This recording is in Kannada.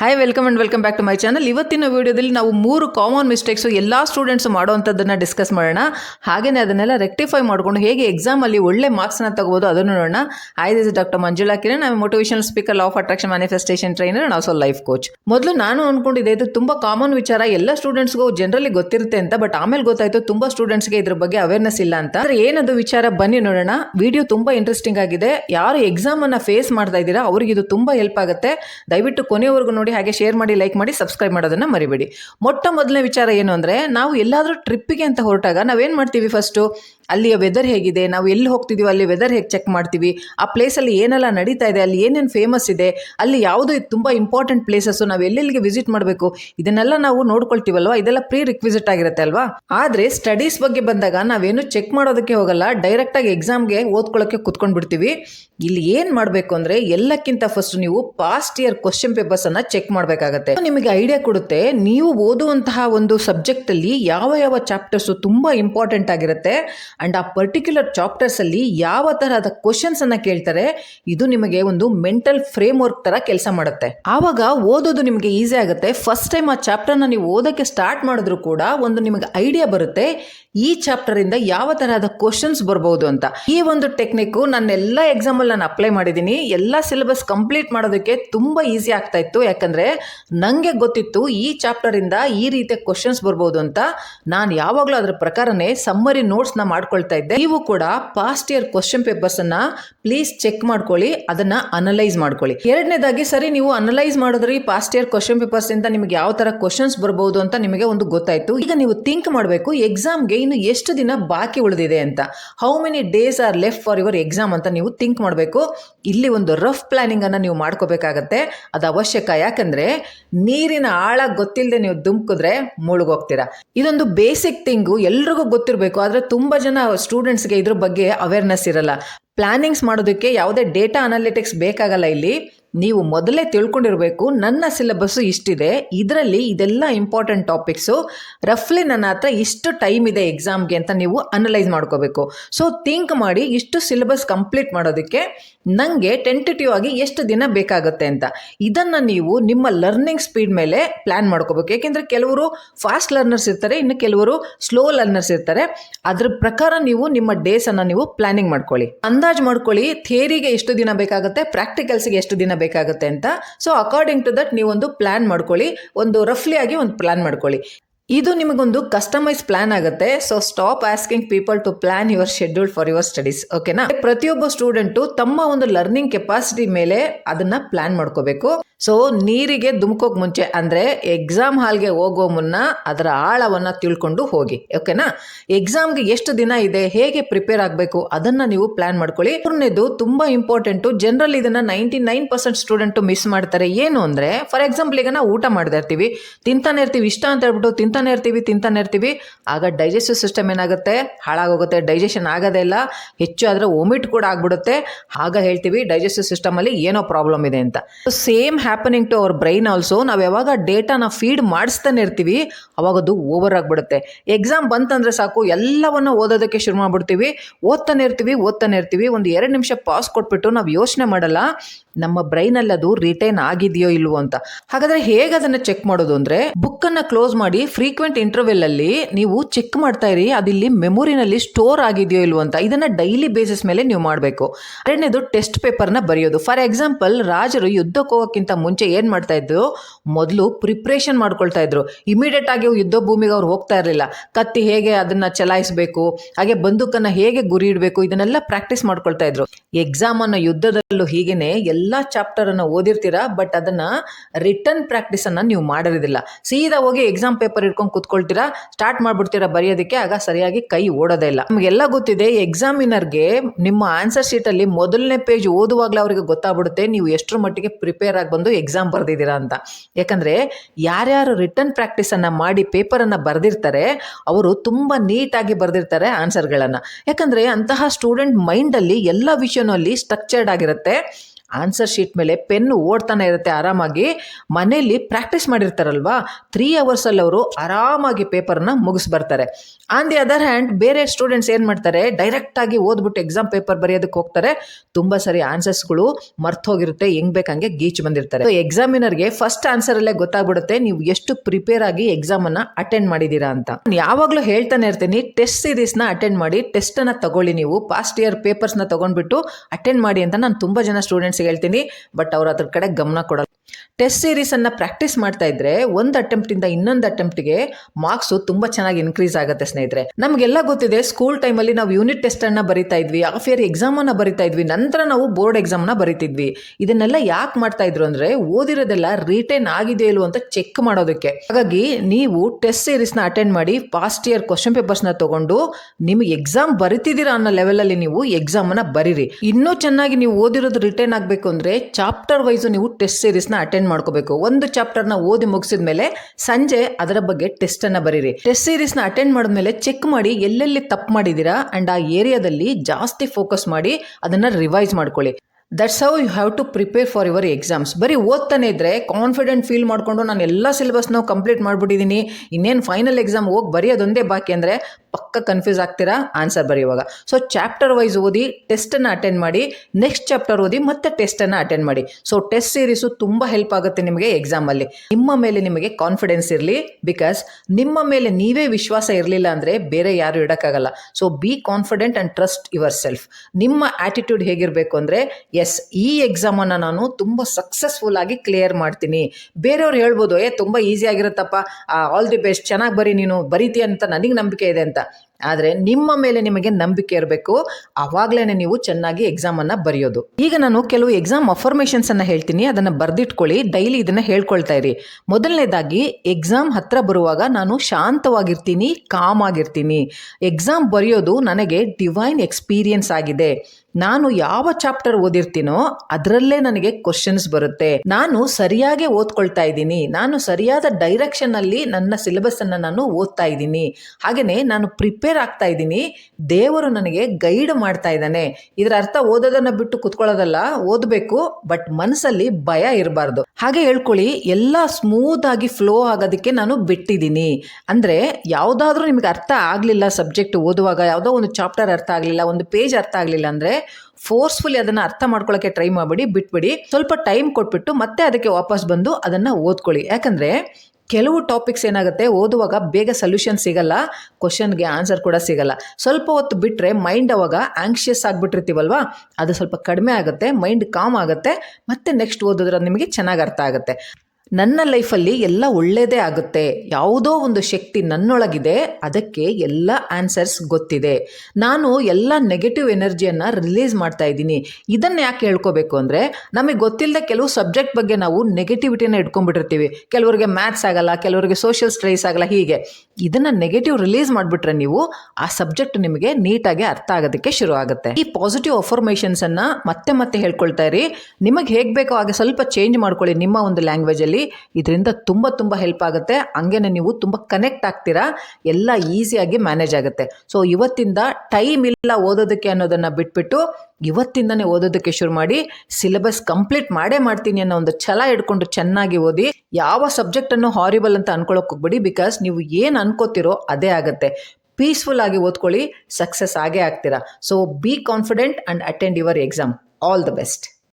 Hi welcome and welcome back to my channel ಇವತ್ತಿನ ವಿಡಿಯೋದಲ್ಲಿ ನಾವು ಮೂರು ಕಾಮನ್ ಮಿಸ್ಟೇಕ್ಸು ಎಲ್ಲ ಸ್ಟೂಡೆಂಟ್ಸ್ ಮಾಡುವಂಥದ್ದನ್ನು ಡಿಸ್ಕಸ್ ಮಾಡೋಣ. ಹಾಗೆಯೇ ಅದನ್ನೆಲ್ಲ ರೆಕ್ಟಿಫೈ ಮಾಡಿಕೊಂಡು ಹೇಗೆ ಎಕ್ಸಾಮಲ್ಲಿ ಒಳ್ಳೆ ಮಾರ್ಕ್ಸ್ನ ತಗೋಬೋದು ಅದನ್ನು ನೋಡೋಣ. I this doctor Manjula Kiran. ನಾವು motivational speaker of attraction manifestation trainer and also life coach ಮೊದಲು ನಾನು ಅನ್ಕೊಂಡಿದ್ದೆ ಇದು ತುಂಬ ಕಾಮನ್ ವಿಚಾರ. ಎಲ್ಲ ಸ್ಟೂಡೆಂಟ್ಸ್ಗೂ ಜನರಲಿ ಗೊತ್ತಿರುತ್ತೆ ಅಂತ ಬಟ್ ಆಮೇಲೆ ಗೊತ್ತಾಯ್ತು ತುಂಬ ಸ್ಟೂಡೆಂಟ್ಸ್ಗೆ ಇದ್ರ ಬಗ್ಗೆ ಅವೇರ್ನೆಸ್ ಇಲ್ಲ ಅಂತ. ಆದರೆ ಏನದು ವಿಚಾರ? ಬನ್ನಿ ನೋಡೋಣ. ವಿಡಿಯೋ ತುಂಬ ಇಂಟ್ರೆಸ್ಟಿಂಗ್ ಆಗಿದೆ. ಯಾರು ಎಕ್ಸಾಮ್ ಅನ್ನ ಫೇಸ್ ಮಾಡ್ತಾ ಇದ್ದೀರಾ, ಅವ್ರಿಗೆ ಇದು ತುಂಬ ಹೆಲ್ಪ್ ಆಗುತ್ತೆ. ದಯವಿಟ್ಟು ಕೊನೆಯವರೆಗೂ ಹಾಗೆ ಶೇರ್ ಮಾಡಿ ಲೈಕ್ ಮಾಡಿ ಸಬ್ಸ್ಕ್ರೈಬ್ ಮಾಡೋದನ್ನ ಮರಿಬೇಡಿ. ಮೊಟ್ಟ ಮೊದಲನೇ ವಿಚಾರ ಏನು ಅಂದರೆ, ನಾವು ಎಲ್ಲಾದರೂ ಟ್ರಿಪ್ಪಿಗೆ ಅಂತ ಹೊರಟಾಗ ನಾವೇನು ಮಾಡ್ತೀವಿ ಫಸ್ಟು ಅಲ್ಲಿಯ ವೆದರ್ ಹೇಗಿದೆ? ನಾವು ಎಲ್ಲಿ ಹೋಗ್ತಿದ್ದೀವಿ ಅಲ್ಲಿ ವೆದರ್ ಹೇಗೆ ಚೆಕ್ ಮಾಡ್ತೀವಿ? ಆ ಪ್ಲೇಸಲ್ಲಿ ಏನೆಲ್ಲ ನಡೀತಾ ಇದೆ? ಅಲ್ಲಿ ಏನೇನು ಫೇಮಸ್ ಇದೆ? ಅಲ್ಲಿ ಯಾವುದು ತುಂಬ ಇಂಪಾರ್ಟೆಂಟ್ ಪ್ಲೇಸಸ್ಸು ನಾವು ಎಲ್ಲೆಲ್ಲಿಗೆ ವಿಸಿಟ್ ಮಾಡಬೇಕು? ಇದನ್ನೆಲ್ಲ ನಾವು ನೋಡ್ಕೊಳ್ತೀವಲ್ವ? ಇದೆಲ್ಲ ಪ್ರೀ ರಿಕ್ವಿಸಿಟ್ ಆಗಿರುತ್ತೆ ಅಲ್ವಾ? ಆದರೆ ಸ್ಟಡೀಸ್ ಬಗ್ಗೆ ಬಂದಾಗ ನಾವೇನು ಚೆಕ್ ಮಾಡೋದಕ್ಕೆ ಹೋಗಲ್ಲ. ಡೈರೆಕ್ಟಾಗಿ ಎಕ್ಸಾಮ್ಗೆ ಓದ್ಕೊಳ್ಳೋಕ್ಕೆ ಕುತ್ಕೊಂಡು ಬಿಡ್ತೀವಿ ಇಲ್ಲಿ ಏನು ಮಾಡಬೇಕು ಅಂದರೆ ಎಲ್ಲಕ್ಕಿಂತ ಫಸ್ಟ್ ನೀವು ಪಾಸ್ಟ್ ಇಯರ್ ಕ್ವಶನ್ ಪೇಪರ್ಸನ್ನು ಚೆಕ್ ಮಾಡಬೇಕಾಗತ್ತೆ. ನಿಮಗೆ ಐಡಿಯಾ ಕೊಡುತ್ತೆ. ನೀವು ಓದುವಂತಹ ಒಂದು ಸಬ್ಜೆಕ್ಟಲ್ಲಿ ಯಾವ ಯಾವ ಚಾಪ್ಟರ್ಸು ತುಂಬ ಇಂಪಾರ್ಟೆಂಟ್ ಆಗಿರುತ್ತೆ? ಆ್ಯಂಡ್ ಆ ಪರ್ಟಿಕ್ಯುಲರ್ ಚಾಪ್ಟರ್ಸಲ್ಲಿ ಯಾವ ತರಹದ ಕ್ವಶನ್ಸನ್ನು ಕೇಳ್ತಾರೆ, ಇದು ನಿಮಗೆ ಒಂದು ಮೆಂಟಲ್ ಫ್ರೇಮ್ ವರ್ಕ್ ಥರ ಕೆಲಸ ಮಾಡುತ್ತೆ. ಆವಾಗ ಓದೋದು ನಿಮಗೆ ಈಸಿ ಆಗುತ್ತೆ. ಫಸ್ಟ್ ಟೈಮ್ ಆ ಚಾಪ್ಟರ್ನ ನೀವು ಓದೋಕ್ಕೆ ಸ್ಟಾರ್ಟ್ ಮಾಡಿದ್ರು ಕೂಡ ಒಂದು ನಿಮಗೆ ಐಡಿಯಾ ಬರುತ್ತೆ, ಈ ಚಾಪ್ಟರಿಂದ ಯಾವ ತರಹದ ಕ್ವಶನ್ಸ್ ಬರಬಹುದು ಅಂತ. ಈ ಒಂದು ಟೆಕ್ನಿಕ್ಕು ನನ್ನ ಎಲ್ಲ ಎಕ್ಸಾಮಲ್ಲಿ ನಾನು ಅಪ್ಲೈ ಮಾಡಿದ್ದೀನಿ ಎಲ್ಲ ಸಿಲೆಬಸ್ ಕಂಪ್ಲೀಟ್ ಮಾಡೋದಕ್ಕೆ ತುಂಬ ಈಸಿ ಆಗ್ತಾ ಇತ್ತು. ಯಾಕಂದರೆ ನನಗೆ ಗೊತ್ತಿತ್ತು ಈ ಚಾಪ್ಟರಿಂದ ಈ ರೀತಿಯ ಕ್ವಶನ್ಸ್ ಬರ್ಬೋದು ಅಂತ. ನಾನು ಯಾವಾಗಲೂ ಅದರ ಪ್ರಕಾರನೇ ಸಮ್ಮರಿ ನೋಟ್ಸ್ನ ಮಾಡ್ಕೊಳ್ತಾ ಇದ್ದೆ. ನೀವು ಕೂಡ ಪಾಸ್ಟ್ ಇಯರ್ ಕ್ವಶನ್ ಪೇಪರ್ಸನ್ನು ಪ್ಲೀಸ್ ಚೆಕ್ ಮಾಡ್ಕೊಳ್ಳಿ, ಅದನ್ನ ಅನಲೈಸ್ ಮಾಡ್ಕೊಳ್ಳಿ. ಎರಡನೇದಾಗಿ ಸರಿ, ನೀವು ಅನಲೈಸ್ ಮಾಡಿದ್ರಿ ಪಾಸ್ಟ್ ಇಯರ್ ಕ್ವಶನ್ ಪೇಪರ್ಸಿಂದ ನಿಮಗೆ ಯಾವ ತರ ಕ್ವಶನ್ಸ್ ಬರಬಹುದು ಅಂತ ನಿಮಗೆ ಒಂದು ಗೊತ್ತಾಯ್ತು. ಈಗ ನೀವು ಥಿಂಕ್ ಮಾಡಬೇಕು ಎಕ್ಸಾಮ್ಗೆ ಇನ್ನು ಎಷ್ಟು ದಿನ ಬಾಕಿ ಉಳಿದಿದೆ ಅಂತ. How many days are left for your exam ಅಂತ ನೀವು ಥಿಂಕ್ ಮಾಡಬೇಕು. ಇಲ್ಲಿ ಒಂದು ರಫ್ ಪ್ಲಾನಿಂಗ್ ಅನ್ನ ನೀವು ಮಾಡ್ಕೋಬೇಕಾಗತ್ತೆ. ಅದು ಅವಶ್ಯಕ. ಯಾಕಂದ್ರೆ ನೀರಿನ ಆಳ ಗೊತ್ತಿಲ್ಲದೆ ನೀವು ದುಮ್ಕಿದ್ರೆ ಮುಳುಗೋಗ್ತೀರಾ. ಇದೊಂದು ಬೇಸಿಕ್ ಥಿಂಗು ಎಲ್ರಿಗೂ ಗೊತ್ತಿರಬೇಕು, ಆದರೆ ತುಂಬ ಜನ ಸ್ಟೂಡೆಂಟ್ಸ್ಗೆ ಇದ್ರ ಬಗ್ಗೆ ಅವೇರ್ನೆಸ್ ಇರಲ್ಲ. ಪ್ಲಾನಿಂಗ್ಸ್ ಮಾಡೋದಕ್ಕೆ ಯಾವುದೇ ಡೇಟಾ ಅನಾಲಿಟಿಕ್ಸ್ ಬೇಕಾಗಲ್ಲ ಇಲ್ಲಿ. ನೀವು ಮೊದಲೇ ತಿಳ್ಕೊಂಡಿರಬೇಕು, ನನ್ನ ಸಿಲೆಬಸ್ಸು ಇಷ್ಟಿದೆ, ಇದರಲ್ಲಿ ಇದೆಲ್ಲ ಇಂಪಾರ್ಟೆಂಟ್ ಟಾಪಿಕ್ಸು ರಫ್ಲಿ ನನ್ನ ಹತ್ರ ಇಷ್ಟು ಟೈಮ್ ಇದೆ ಎಕ್ಸಾಮ್ಗೆ ಅಂತ ನೀವು ಅನಲೈಸ್ ಮಾಡ್ಕೋಬೇಕು. ಸೊ ಥಿಂಕ್ ಮಾಡಿ ಇಷ್ಟು ಸಿಲೆಬಸ್ ಕಂಪ್ಲೀಟ್ ಮಾಡೋದಕ್ಕೆ ನನಗೆ ಟೆಂಟೇಟಿವ್ ಆಗಿ ಎಷ್ಟು ದಿನ ಬೇಕಾಗುತ್ತೆ ಅಂತ. ಇದನ್ನು ನೀವು ನಿಮ್ಮ ಲರ್ನಿಂಗ್ ಸ್ಪೀಡ್ ಮೇಲೆ ಪ್ಲ್ಯಾನ್ ಮಾಡ್ಕೋಬೇಕು. ಏಕೆಂದರೆ ಕೆಲವರು ಫಾಸ್ಟ್ ಲರ್ನರ್ಸ್ ಇರ್ತಾರೆ, ಇನ್ನು ಕೆಲವರು ಸ್ಲೋ ಲರ್ನರ್ಸ್ ಇರ್ತಾರೆ. ಅದ್ರ ಪ್ರಕಾರ ನೀವು ನಿಮ್ಮ ಡೇಸನ್ನು ನೀವು ಪ್ಲಾನಿಂಗ್ ಮಾಡ್ಕೊಳ್ಳಿ. ಅಂದಾಜು ಮಾಡ್ಕೊಳ್ಳಿ ಥಿಯರಿಗೆ ಎಷ್ಟು ದಿನ ಬೇಕಾಗುತ್ತೆ ಪ್ರಾಕ್ಟಿಕಲ್ಸ್ಗೆ ಎಷ್ಟು ದಿನ ಬೇಕಾಗುತ್ತೆ ಅಂತ. ಸೊ ಅಕಾರ್ಡಿಂಗ್ ಟು ದಟ್ ನೀವೊಂದು ಪ್ಲ್ಯಾನ್ ಮಾಡ್ಕೊಳ್ಳಿ. ಒಂದು ರಫ್ಲಿ ಆಗಿ ಒಂದು ಪ್ಲ್ಯಾನ್ ಮಾಡ್ಕೊಳ್ಳಿ. ಇದು ನಿಮಗೊಂದು ಕಸ್ಟಮೈಸ್ ಪ್ಲಾನ್ ಆಗುತ್ತೆ. So stop asking people to plan your schedule for your studies ಓಕೆನಾ ಪ್ರತಿಯೊಬ್ಬ ಸ್ಟೂಡೆಂಟು ತಮ್ಮ ಒಂದು ಲರ್ನಿಂಗ್ ಕೆಪಾಸಿಟಿ ಮೇಲೆ ಅದನ್ನ ಪ್ಲಾನ್ ಮಾಡ್ಕೋಬೇಕು. ಸೊ ನೀರಿಗೆ ಧುಮ್ಕೋಕ್ ಮುಂಚೆ ಅಂದ್ರೆ ಎಕ್ಸಾಮ್ ಹಾಲ್ಗೆ ಹೋಗೋ ಮುನ್ನ ಅದರ ಆಳವನ್ನ ತಿಳ್ಕೊಂಡು ಹೋಗಿ ಓಕೆನಾ ಎಕ್ಸಾಮ್ಗೆ ಎಷ್ಟು ದಿನ ಇದೆ, ಹೇಗೆ ಪ್ರಿಪೇರ್ ಆಗಬೇಕು, ಅದನ್ನ ನೀವು ಪ್ಲಾನ್ ಮಾಡ್ಕೊಳ್ಳಿ. ಮೂರನೇದು, ತುಂಬಾ ಇಂಪಾರ್ಟೆಂಟು ಜನರಲ್ ಇದನ್ನ ninety nine percent student miss ಮಾಡ್ತಾರೆ. ಏನು ಅಂದ್ರೆ ಫಾರ್ ಎಕ್ಸಾಂಪಲ್ ಈಗ ನಾವು ಊಟ ಮಾಡ್ತಾ ಇರ್ತೀವಿ, ತಿಂತಾನೆ ಇರ್ತೀವಿ, ಇಷ್ಟ ಅಂತ ಹೇಳ್ಬಿಟ್ಟು ತಿಂತಾನೆ ಇರ್ತೀವಿ ತಿಂತಾನೆ ಇರ್ತೀವಿ, ಆಗ ಡೈಜೆಸ್ಟಿವ್ ಸಿಸ್ಟಮ್ ಏನಾಗುತ್ತೆ? ಹಾಳಾಗೋಗುತ್ತೆ ಡೈಜೆಷನ್ ಆಗೋದೇ ಇಲ್ಲ, ಹೆಚ್ಚು ಆದರೆ ಒಮಿಟ್ ಕೂಡ ಆಗ್ಬಿಡುತ್ತೆ, ಆಗ ಹೇಳ್ತೀವಿ ಡೈಜೆಸ್ಟಿವ್ ಸಿಸ್ಟಮಲ್ಲಿ ಏನೋ ಪ್ರಾಬ್ಲಮ್ ಇದೆ ಅಂತ. Same happening to our brain also ನಾವು ಯಾವಾಗ ಡೇಟಾನ ಫೀಡ್ ಮಾಡಿಸ್ತಾನೆ ಇರ್ತೀವಿ, ಅವಾಗ ಅದು ಓವರ್ ಆಗಿಬಿಡುತ್ತೆ. ಎಕ್ಸಾಮ್ ಬಂತಂದರೆ ಸಾಕು, ಎಲ್ಲವನ್ನು ಓದೋದಕ್ಕೆ ಶುರು ಮಾಡಿಬಿಡ್ತೀವಿ, ಓದ್ತಾನೆ ಇರ್ತೀವಿ ಓದ್ತಾನೆ ಇರ್ತೀವಿ, ಒಂದು ಎರಡು ನಿಮಿಷ ಪಾಸ್ ಕೊಟ್ಬಿಟ್ಟು ನಾವು ಯೋಚನೆ ಮಾಡಲ್ಲ, ನಮ್ಮ ಬ್ರೈನಲ್ಲಿ ಅದು ರಿಟೈನ್ ಆಗಿದೆಯೋ ಇಲ್ವೋ ಅಂತ. ಹಾಗಾದರೆ ಹೇಗೆ ಅದನ್ನು ಚೆಕ್ ಮಾಡೋದು ಅಂದರೆ ಬುಕ್ಕನ್ನು ಕ್ಲೋಸ್ ಮಾಡಿ ಫ್ರೀಕ್ವೆಂಟ್ ಇಂಟರ್ವೆಲ್ ಅಲ್ಲಿ ನೀವು ಚೆಕ್ ಮಾಡ್ತಾ ಇರಿ, ಅದಿಲ್ಲಿ ಮೆಮೊರಿನಲ್ಲಿ ಸ್ಟೋರ್ ಆಗಿದೆಯೋ ಇಲ್ವೋ ಅಂತ. ಇದನ್ನು ಡೈಲಿ ಬೇಸಿಸ್ ಮೇಲೆ ನೀವು ಮಾಡಬೇಕು. ಎರಡನೇದು ಟೆಸ್ಟ್ ಪೇಪರ್ನ ಬರೆಯೋದು. ಫಾರ್ ಎಕ್ಸಾಂಪಲ್ ರಾಜರು ಯುದ್ಧಕ್ಕೆ ಹೋಗೋಕ್ಕಿಂತ ಮುಂಚೆ ಏನು ಮಾಡ್ತಾ ಇದ್ರು? ಮೊದಲು ಪ್ರಿಪ್ರೇಷನ್ ಮಾಡ್ಕೊಳ್ತಾ ಇದ್ರು. ಇಮಿಡಿಯೇಟ್ ಆಗಿ ಯುದ್ಧ ಭೂಮಿಗೆ ಅವ್ರು ಹೋಗ್ತಾ ಇರಲಿಲ್ಲ. ಕತ್ತಿ ಹೇಗೆ ಅದನ್ನ ಚಲಾಯಿಸಬೇಕು, ಹಾಗೆ ಬಂದೂಕನ್ನ ಹೇಗೆ ಗುರಿ ಇಡಬೇಕು, ಇದನ್ನೆಲ್ಲ ಪ್ರಾಕ್ಟೀಸ್ ಮಾಡ್ಕೊಳ್ತಾ ಇದ್ರು. ಎಕ್ಸಾಮ್ ಅನ್ನೋ ಯುದ್ಧದಲ್ಲೂ ಹೀಗೇನೆ ಎಲ್ಲ ಚಾಪ್ಟರ್ ಅನ್ನ ಓದಿರ್ತೀರಾ ಬಟ್ ಅದನ್ನ ರಿಟರ್ನ್ ಪ್ರಾಕ್ಟೀಸ್ ಅನ್ನ ನೀವು ಮಾಡಿರೋದಿಲ್ಲ. ಸೀದಾ ಹೋಗಿ ಎಕ್ಸಾಮ್ ಪೇಪರ್ ಇಟ್ಕೊಂಡು ಕುತ್ಕೊಳ್ತೀರಾ ಸ್ಟಾರ್ಟ್ ಮಾಡ್ಬಿಡ್ತೀರಾ ಬರೆಯೋದಕ್ಕೆ, ಆಗ ಸರಿಯಾಗಿ ಕೈ ಓಡೋದೇ ಇಲ್ಲ. ನಮಗೆಲ್ಲ ಗೊತ್ತಿದೆ ಎಕ್ಸಾಮಿನರ್ಗೆ ನಿಮ್ಮ ಆನ್ಸರ್ ಶೀಟ್ ಅಲ್ಲಿ ಮೊದಲನೇ ಪೇಜ್ ಓದುವಾಗಲೇ ಅವರಿಗೆ ಗೊತ್ತಾಗ್ಬಿಡುತ್ತೆ, ನೀವು ಎಷ್ಟರ ಮಟ್ಟಿಗೆ ಪ್ರಿಪೇರ್ ಆಗಿ ಬಂದು ಎಕ್ಸಾಮ್ ಬರೆದಿದ್ದೀರಾ ಅಂತ. ಯಾಕಂದರೆ ಯಾರ್ಯಾರು ರಿಟರ್ನ್ ಪ್ರಾಕ್ಟೀಸನ್ನು ಮಾಡಿ ಪೇಪರನ್ನು ಬರೆದಿರ್ತಾರೆ, ಅವರು ತುಂಬ ನೀಟಾಗಿ ಬರೆದಿರ್ತಾರೆ ಆನ್ಸರ್ಗಳನ್ನು ಯಾಕಂದರೆ ಅಂತಹ ಸ್ಟೂಡೆಂಟ್ ಮೈಂಡಲ್ಲಿ ಎಲ್ಲ ವಿಷಯನೂ ಅಲ್ಲಿ ಸ್ಟ್ರಕ್ಚರ್ಡ್ ಆಗಿರುತ್ತೆ. ಆನ್ಸರ್ ಶೀಟ್ ಮೇಲೆ ಪೆನ್ ಓಡ್ತಾನೆ ಇರುತ್ತೆ ಆರಾಮಾಗಿ. ಮನೆಯಲ್ಲಿ ಪ್ರಾಕ್ಟೀಸ್ ಮಾಡಿರ್ತಾರಲ್ವಾ? ತ್ರೀ ಅವರ್ಸಲ್ಲಿ ಅವರು ಆರಾಮಾಗಿ ಪೇಪರ್ನ ಮುಗಿಸ್ ಬರ್ತಾರೆ. ಆನ್ ದಿ ಅದರ್ ಹ್ಯಾಂಡ್ ಬೇರೆ ಸ್ಟೂಡೆಂಟ್ಸ್ ಏನು ಮಾಡ್ತಾರೆ? ಡೈರೆಕ್ಟಾಗಿ ಓದ್ಬಿಟ್ಟು ಎಕ್ಸಾಮ್ ಪೇಪರ್ ಬರೆಯೋದಕ್ಕೆ ಹೋಗ್ತಾರೆ. ತುಂಬ ಸರಿ ಆನ್ಸರ್ಸ್ಗಳು ಮರ್ತೋಗಿರುತ್ತೆ, ಹೆಂಗ್ ಬೇಕಂಗೆ ಗೀಚ್ ಬಂದಿರ್ತಾರೆ. ಎಕ್ಸಾಮಿನರ್ಗೆ ಫಸ್ಟ್ ಆನ್ಸರಲ್ಲೇ ಗೊತ್ತಾಗ್ಬಿಡುತ್ತೆ, ನೀವು ಎಷ್ಟು ಪ್ರಿಪೇರ್ ಆಗಿ ಎಕ್ಸಾಮನ್ನು ಅಟೆಂಡ್ ಮಾಡಿದ್ದೀರಾ ಅಂತ. ಯಾವಾಗಲೂ ಹೇಳ್ತಾನೆ ಇರ್ತೀನಿ ಟೆಸ್ಟ್ ಸೀರೀಸ್ನ ಅಟೆಂಡ್ ಮಾಡಿ ಟೆಸ್ಟನ್ನು ತಗೊಳ್ಳಿ ನೀವು. ಪಾಸ್ಟ್ ಇಯರ್ ಪೇಪರ್ಸ್ನ ತಗೊಂಡ್ಬಿಟ್ಟು ಅಟೆಂಡ್ ಮಾಡಿ ಅಂತ ನಾನು ತುಂಬ ಜನ ಸ್ಟೂಡೆಂಟ್ಸ್ಗೆ ಹೇಳ್ತೀನಿ ಬಟ್ ಅವ್ರು ಅದ್ರ ಕಡೆ ಗಮನ ಕೊಡಲ್ಲ. ಟೆಸ್ಟ್ ಸೀರೀಸನ್ನು ಪ್ರಾಕ್ಟೀಸ್ ಮಾಡ್ತಾ ಇದ್ರೆ ಒಂದು ಅಟೆಂಪ್ಟಿಂದ ಇನ್ನೊಂದು ಅಟೆಂಪ್ಟ್ಗೆ ಮಾರ್ಕ್ಸು ತುಂಬ ಚೆನ್ನಾಗಿ ಇನ್ಕ್ರೀಸ್ ಆಗುತ್ತೆ ಸ್ನೇಹಿತರೆ. ನಮಗೆಲ್ಲ ಗೊತ್ತಿದೆ ಸ್ಕೂಲ್ ಟೈಮಲ್ಲಿ ನಾವು ಯೂನಿಟ್ ಟೆಸ್ಟನ್ನು ಬರಿತಾ ಇದ್ವಿ ಹಾಫ್ ಇಯರ್ ಎಕ್ಸಾಮನ್ನು ಬರಿತಾ ಇದ್ವಿ, ನಂತರ ನಾವು ಬೋರ್ಡ್ ಎಕ್ಸಾಮ್ನ ಬರಿತಿದ್ವಿ. ಇದನ್ನೆಲ್ಲ ಯಾಕೆ ಮಾಡ್ತಾ ಇದ್ರು ಅಂದರೆ ಓದಿರೋದೆಲ್ಲ ರಿಟೈನ್ ಆಗಿದೆ ಇಲ್ವೋ ಅಂತ ಚೆಕ್ ಮಾಡೋದಕ್ಕೆ. ಹಾಗಾಗಿ ನೀವು ಟೆಸ್ಟ್ ಸೀರೀಸ್ನ ಅಟೆಂಡ್ ಮಾಡಿ ಪಾಸ್ಟ್ ಇಯರ್ ಕ್ವಶನ್ ಪೇಪರ್ಸ್ನ ತಗೊಂಡು ನಿಮಗೆ ಎಕ್ಸಾಮ್ ಬರಿತಿದ್ದೀರಾ ಅನ್ನೋ ಲೆವೆಲಲ್ಲಿ ನೀವು ಎಕ್ಸಾಮನ್ನು ಬರೀರಿ. ಇನ್ನೂ ಚೆನ್ನಾಗಿ ನೀವು ಓದಿರೋದು ರಿಟೈನ್ ಆಗಬೇಕು ಅಂದರೆ ಚಾಪ್ಟರ್ ವೈಸು ನೀವು ಟೆಸ್ಟ್ ಸೀರೀಸ್ನ ಅಟೆಂಡ್ ಮಾಡ್ಕೋಬೇಕು. ಒಂದು ಚಾಪ್ಟರ್ನ ಓದಿ ಮುಗಿಸಿದ ಮೇಲೆ ಸಂಜೆ ಅದರ ಬಗ್ಗೆ ಟೆಸ್ಟನ್ನು ಬರೀರಿ. ಟೆಸ್ಟ್ ಸೀರೀಸ್ನ ಅಟೆಂಡ್ ಮಾಡಿದ್ಮೇಲೆ ಚೆಕ್ ಮಾಡಿ ಎಲ್ಲೆಲ್ಲಿ ತಪ್ಪು ಮಾಡಿದ್ದೀರಾ ಆ್ಯಂಡ್ ಆ ಏರಿಯಾದಲ್ಲಿ ಜಾಸ್ತಿ ಫೋಕಸ್ ಮಾಡಿ ಅದನ್ನು ರಿವೈಸ್ ಮಾಡ್ಕೊಳ್ಳಿ. That's how you have to prepare for your exams ಬರೀ ಓದ್ತಾನೆ ಇದ್ದರೆ ಕಾನ್ಫಿಡೆಂಟ್ ಫೀಲ್ ಮಾಡಿಕೊಂಡು ನಾನು ಎಲ್ಲ ಸಿಲೆಬಸ್ನ ಕಂಪ್ಲೀಟ್ ಮಾಡಿಬಿಟ್ಟಿದ್ದೀನಿ. ಇನ್ನೇನು ಫೈನಲ್ ಎಕ್ಸಾಮ್ ಹೋಗಿ ಬರೆಯೋದೊಂದೇ ಬಾಕಿ ಅಂದರೆ ಪಕ್ಕ ಕನ್ಫ್ಯೂಸ್ ಆಗ್ತೀರಾ? ಆನ್ಸರ್ ಬರೆಯುವಾಗ ಸೊ ಚಾಪ್ಟರ್ ವೈಸ್ ಓದಿ ಟೆಸ್ಟನ್ನು ಅಟೆಂಡ್ ಮಾಡಿ ನೆಕ್ಸ್ಟ್ ಚಾಪ್ಟರ್ ಓದಿ, ಮತ್ತೆ ಟೆಸ್ಟನ್ನು ಅಟೆಂಡ್ ಮಾಡಿ. ಸೊ ಟೆಸ್ಟ್ ಸೀರೀಸು ತುಂಬ ಹೆಲ್ಪ್ ಆಗುತ್ತೆ ನಿಮಗೆ ಎಕ್ಸಾಮಲ್ಲಿ ನಿಮ್ಮ ಮೇಲೆ ನಿಮಗೆ ಕಾನ್ಫಿಡೆನ್ಸ್ ಇರಲಿ ಬಿಕಾಸ್ ನಿಮ್ಮ ಮೇಲೆ ನೀವೇ ವಿಶ್ವಾಸ ಇರಲಿಲ್ಲ ಅಂದರೆ ಬೇರೆ ಯಾರು ಇಡೋಕ್ಕಾಗಲ್ಲ. So be confident and trust yourself ನಿಮ್ಮ ಆ್ಯಟಿಟ್ಯೂಡ್ ಹೇಗಿರಬೇಕು ಅಂದರೆ ಎಸ್ ಈ ಎಕ್ಸಾಮನ್ನು ನಾನು ತುಂಬ ಸಕ್ಸಸ್ಫುಲ್ ಆಗಿ ಕ್ಲಿಯರ್ ಮಾಡ್ತೀನಿ. ಬೇರೆಯವ್ರು ಹೇಳ್ಬೋದು, ಏ, ತುಂಬ ಈಸಿ ಆಗಿರುತ್ತಪ್ಪ. ಆಲ್ ದಿ ಬೆಸ್ಟ್ ಚೆನ್ನಾಗಿ ಬರೀ ನೀನು. ಬರೀತಿ ಅಂತ ನನಗೆ ನಂಬಿಕೆ ಇದೆ ಅಂತ. ಆದರೆ ನಿಮ್ಮ ಮೇಲೆ ನಿಮಗೆ ನಂಬಿಕೆ ಇರಬೇಕು. ಆವಾಗಲೇ ನೀವು ಚೆನ್ನಾಗಿ ಎಕ್ಸಾಮನ್ನು ಬರೆಯೋದು. ಈಗ ನಾನು ಕೆಲವು ಎಕ್ಸಾಮ್ ಅಫರ್ಮೇಷನ್ಸನ್ನು ಹೇಳ್ತೀನಿ. ಅದನ್ನು ಬರೆದಿಟ್ಕೊಳ್ಳಿ. ಡೈಲಿ ಇದನ್ನು ಹೇಳ್ಕೊಳ್ತಾ ಇರಿ. ಮೊದಲನೇದಾಗಿ ಎಕ್ಸಾಮ್ ಹತ್ರ ಬರುವಾಗ ನಾನು ಶಾಂತವಾಗಿರ್ತೀನಿ ಕಾಮ್ ಆಗಿರ್ತೀನಿ. ಎಕ್ಸಾಮ್ ಬರೆಯೋದು ನನಗೆ ಡಿವೈನ್ ಎಕ್ಸ್ಪೀರಿಯನ್ಸ್ ಆಗಿದೆ. ನಾನು ಯಾವ ಚಾಪ್ಟರ್ ಓದಿರ್ತೀನೋ ಅದರಲ್ಲೇ ನನಗೆ ಕ್ವಶನ್ಸ್ ಬರುತ್ತೆ. ನಾನು ಸರಿಯಾಗಿ ಓದ್ಕೊಳ್ತಾ ಇದ್ದೀನಿ. ನಾನು ಸರಿಯಾದ ಡೈರೆಕ್ಷನ್ ಅಲ್ಲಿ ನನ್ನ ಸಿಲೆಬಸ್ ಅನ್ನ ನಾನು ಓದ್ತಾ ಇದ್ದೀನಿ. ಹಾಗೆಯೇ ನಾನು ಪ್ರಿಪೇರ್ ಆಗ್ತಾ ಇದ್ದೀನಿ. ದೇವರು ನನಗೆ ಗೈಡ್ ಮಾಡ್ತಾ ಇದ್ದಾನೆ. ಇದರ ಅರ್ಥ ಓದೋದನ್ನ ಬಿಟ್ಟು ಕುತ್ಕೊಳ್ಳೋದಲ್ಲ, ಓದಬೇಕು ಬಟ್ ಮನಸ್ಸಲ್ಲಿ ಭಯ ಇರಬಾರ್ದು. ಹಾಗೆ ಹೇಳ್ಕೊಳ್ಳಿ, ಎಲ್ಲ ಸ್ಮೂತ್ ಆಗಿ ಫ್ಲೋ ಆಗೋದಕ್ಕೆ ನಾನು ಬಿಟ್ಟಿದ್ದೀನಿ. ಅಂದ್ರೆ ಯಾವುದಾದ್ರೂ ನಿಮಗೆ ಅರ್ಥ ಆಗಲಿಲ್ಲ ಸಬ್ಜೆಕ್ಟ್ ಓದುವಾಗ, ಯಾವುದೋ ಒಂದು ಚಾಪ್ಟರ್ ಅರ್ಥ ಆಗಲಿಲ್ಲ, ಒಂದು ಪೇಜ್ ಅರ್ಥ ಆಗಲಿಲ್ಲ ಅಂದರೆ ಫೋರ್ಸ್ಫುಲಿ ಅದನ್ನು ಅರ್ಥ ಮಾಡ್ಕೊಳ್ಳೋಕ್ಕೆ ಟ್ರೈ ಮಾಡಿಬಿಡಿ, ಬಿಟ್ಬಿಡಿ. ಸ್ವಲ್ಪ ಟೈಮ್ ಕೊಟ್ಬಿಟ್ಟು ಮತ್ತೆ ಅದಕ್ಕೆ ವಾಪಸ್ ಬಂದು ಅದನ್ನು ಓದ್ಕೊಳ್ಳಿ. ಯಾಕಂದರೆ ಕೆಲವು ಟಾಪಿಕ್ಸ್ ಏನಾಗುತ್ತೆ, ಓದುವಾಗ ಬೇಗ ಸೊಲ್ಯೂಷನ್ ಸಿಗಲ್ಲ ಕ್ವಶನ್ಗೆ ಆನ್ಸರ್ ಕೂಡ ಸಿಗಲ್ಲ. ಸ್ವಲ್ಪ ಹೊತ್ತು ಬಿಟ್ಟರೆ ಮೈಂಡ್ ಅವಾಗ ಆಂಕ್ಷಿಯಸ್ ಆಗಿಬಿಟ್ಟಿರ್ತೀವಲ್ವಾ? ಅದು ಸ್ವಲ್ಪ ಕಡಿಮೆ ಆಗುತ್ತೆ ಮೈಂಡ್ ಕಾಮ್ ಆಗುತ್ತೆ, ಮತ್ತೆ ನೆಕ್ಸ್ಟ್ ಓದಿದ್ರೆ ನಿಮಗೆ ಚೆನ್ನಾಗಿ ಅರ್ಥ ಆಗುತ್ತೆ. ನನ್ನ ಲೈಫಲ್ಲಿ ಎಲ್ಲ ಒಳ್ಳೆಯದೇ ಆಗುತ್ತೆ. ಯಾವುದೋ ಒಂದು ಶಕ್ತಿ ನನ್ನೊಳಗಿದೆ. ಅದಕ್ಕೆ ಎಲ್ಲ ಆನ್ಸರ್ಸ್ ಗೊತ್ತಿದೆ. ನಾನು ಎಲ್ಲ ನೆಗೆಟಿವ್ ಎನರ್ಜಿಯನ್ನು ರಿಲೀಸ್ ಮಾಡ್ತಾ ಇದ್ದೀನಿ. ಇದನ್ನು ಯಾಕೆ ಹೇಳ್ಕೋಬೇಕು ಅಂದರೆ, ನಮಗೆ ಗೊತ್ತಿಲ್ಲದೆ ಕೆಲವು ಸಬ್ಜೆಕ್ಟ್ ಬಗ್ಗೆ ನಾವು ನೆಗೆಟಿವಿಟಿನ ಇಟ್ಕೊಂಡ್ಬಿಟ್ಟಿರ್ತೀವಿ. ಕೆಲವರಿಗೆ ಮ್ಯಾಥ್ಸ್ ಆಗಲ್ಲ, ಕೆಲವರಿಗೆ ಸೋಷಿಯಲ್ ಸ್ಟಡೀಸ್ ಆಗಲ್ಲ, ಹೀಗೆ. ಇದನ್ನು ನೆಗೆಟಿವ್ ರಿಲೀಸ್ ಮಾಡಿಬಿಟ್ರೆ ನೀವು ಆ ಸಬ್ಜೆಕ್ಟ್ ನಿಮಗೆ ನೀಟಾಗಿ ಅರ್ಥ ಆಗೋದಕ್ಕೆ ಶುರು ಆಗುತ್ತೆ. ಈ ಪಾಸಿಟಿವ್ ಅಫರ್ಮೇಷನ್ಸನ್ನು ಮತ್ತೆ ಮತ್ತೆ ಹೇಳ್ಕೊಳ್ತಾ ಇರಿ. ನಿಮಗೆ ಹೇಗೆ ಬೇಕೋ ಹಾಗೆ ಸ್ವಲ್ಪ ಚೇಂಜ್ ಮಾಡ್ಕೊಳ್ಳಿ ನಿಮ್ಮ ಒಂದು ಲ್ಯಾಂಗ್ವೇಜಲ್ಲಿ. ಇದರಿಂದ ತುಂಬ ತುಂಬ ಹೆಲ್ಪ್ ಆಗುತ್ತೆ. ಹಂಗೇನೆ ನೀವು ತುಂಬ ಕನೆಕ್ಟ್ ಆಗ್ತೀರಾ. ಎಲ್ಲ ಈಸಿಯಾಗಿ ಮ್ಯಾನೇಜ್ ಆಗುತ್ತೆ. ಸೊ ಇವತ್ತಿಂದ ಟೈಮ್ ಇಲ್ಲ ಓದೋದಕ್ಕೆ ಅನ್ನೋದನ್ನು ಬಿಟ್ಬಿಟ್ಟು ಇವತ್ತಿಂದನೇ ಓದೋದಕ್ಕೆ ಶುರು ಮಾಡಿ ಸಿಲೆಬಸ್ ಕಂಪ್ಲೀಟ್ ಮಾಡೇ ಮಾಡ್ತೀನಿ ಅನ್ನೋ ಒಂದು ಛಲ ಹಿಡ್ಕೊಂಡು ಚೆನ್ನಾಗಿ ಓದಿ, ಯಾವ ಸಬ್ಜೆಕ್ಟನ್ನು ಹಾರಿಬಲ್ ಅಂತ ಅನ್ಕೊಳ್ಳೋಕೆ ಹೋಗ್ಬಿಡಿ ಬಿಕಾಸ್ ನೀವು ಏನು ಅನ್ಕೋತಿರೋ ಅದೇ ಆಗುತ್ತೆ. ಪೀಸ್ಫುಲ್ ಆಗಿ ಓದ್ಕೊಳ್ಳಿ ಸಕ್ಸಸ್ ಆಗೇ ಆಗ್ತೀರಾ. So be confident and attend your exam all the best